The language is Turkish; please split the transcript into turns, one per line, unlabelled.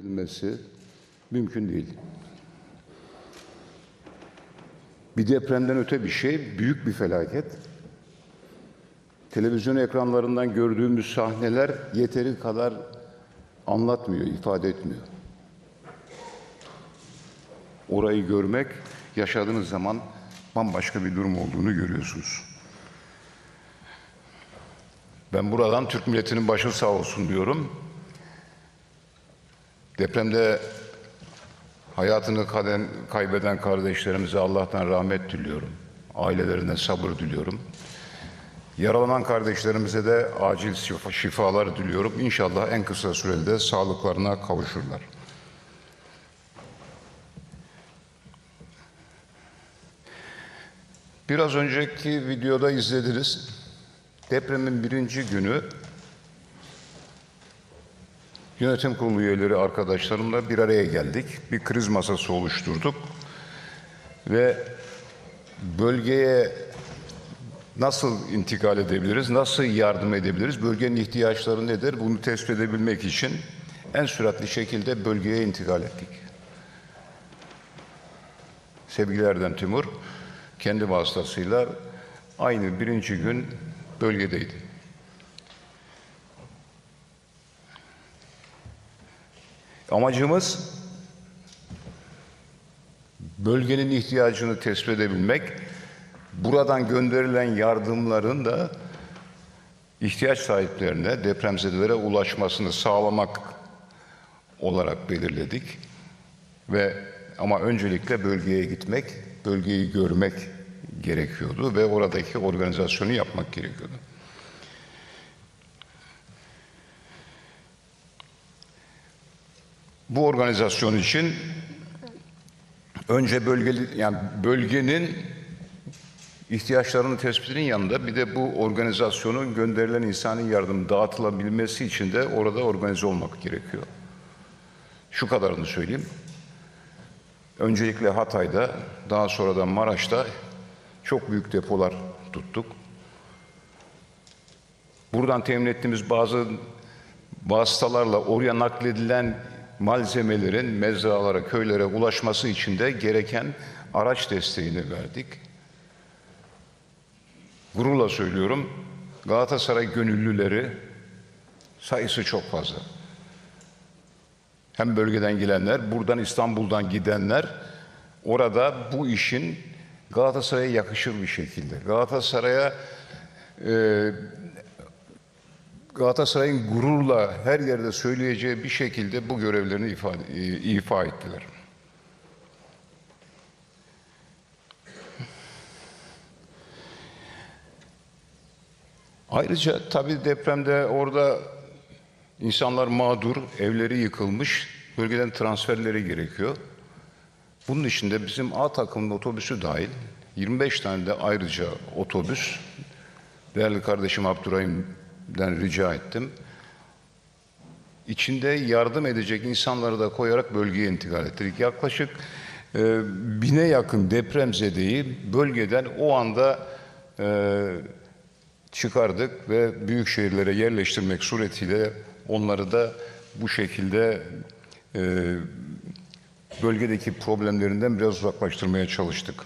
edilmesi mümkün değil. Bir depremden öte bir şey, büyük bir felaket. Televizyon ekranlarından gördüğümüz sahneler yeteri kadar anlatmıyor, ifade etmiyor. Orayı görmek, yaşadığınız zaman bambaşka bir durum olduğunu görüyorsunuz. Ben buradan Türk milletinin başı sağ olsun diyorum. Depremde hayatını kaybeden kardeşlerimize Allah'tan rahmet diliyorum. Ailelerine sabır diliyorum. Yaralanan kardeşlerimize de acil şifa, şifalar diliyorum. İnşallah en kısa sürede sağlıklarına kavuşurlar. Biraz önceki videoda izlediniz. Depremin birinci günü Yönetim kurulu üyeleri arkadaşlarımla bir araya geldik. Bir kriz masası oluşturduk. Ve bölgeye nasıl intikal edebiliriz, nasıl yardım edebiliriz, bölgenin ihtiyaçları nedir bunu tespit edebilmek için en süratli şekilde bölgeye intikal ettik. Sevgili Erdem Timur kendi vasıtasıyla aynı birinci gün bölgedeydi. Amacımız bölgenin ihtiyacını tespit edebilmek, buradan gönderilen yardımların da ihtiyaç sahiplerine, depremzedelere ulaşmasını sağlamak olarak belirledik. Ve ama öncelikle bölgeye gitmek, bölgeyi görmek gerekiyordu ve oradaki organizasyonu yapmak gerekiyordu. Bu organizasyon için önce bölgeli yani bölgenin ihtiyaçlarını tespitinin yanında bir de bu organizasyonun gönderilen insani yardım dağıtılabilmesi için de orada organize olmak gerekiyor. Şu kadarını söyleyeyim. Öncelikle Hatay'da, daha sonra da Maraş'ta çok büyük depolar tuttuk. Buradan temin ettiğimiz bazı vasıtalarla oraya nakledilen malzemelerin mezralara, köylere ulaşması için de gereken araç desteğini verdik. Gururla söylüyorum, Galatasaray gönüllüleri sayısı çok fazla. Hem bölgeden gelenler, buradan İstanbul'dan gidenler orada bu işin Galatasaray'a yakışır bir şekilde. Galatasaray'a e, Galatasaray'ın gururla her yerde söyleyeceği bir şekilde bu görevlerini ifade, e, ifa ettiler. Ayrıca tabii depremde orada insanlar mağdur, evleri yıkılmış, bölgeden transferleri gerekiyor. Bunun için de bizim A takımının otobüsü dahil 25 tane de ayrıca otobüs değerli kardeşim Abdurrahim'den rica ettim. İçinde yardım edecek insanları da koyarak bölgeye intikal ettirdik. Yaklaşık e, bine yakın depremzedeyi bölgeden o anda e, çıkardık ve büyük şehirlere yerleştirmek suretiyle onları da bu şekilde e, bölgedeki problemlerinden biraz uzaklaştırmaya çalıştık.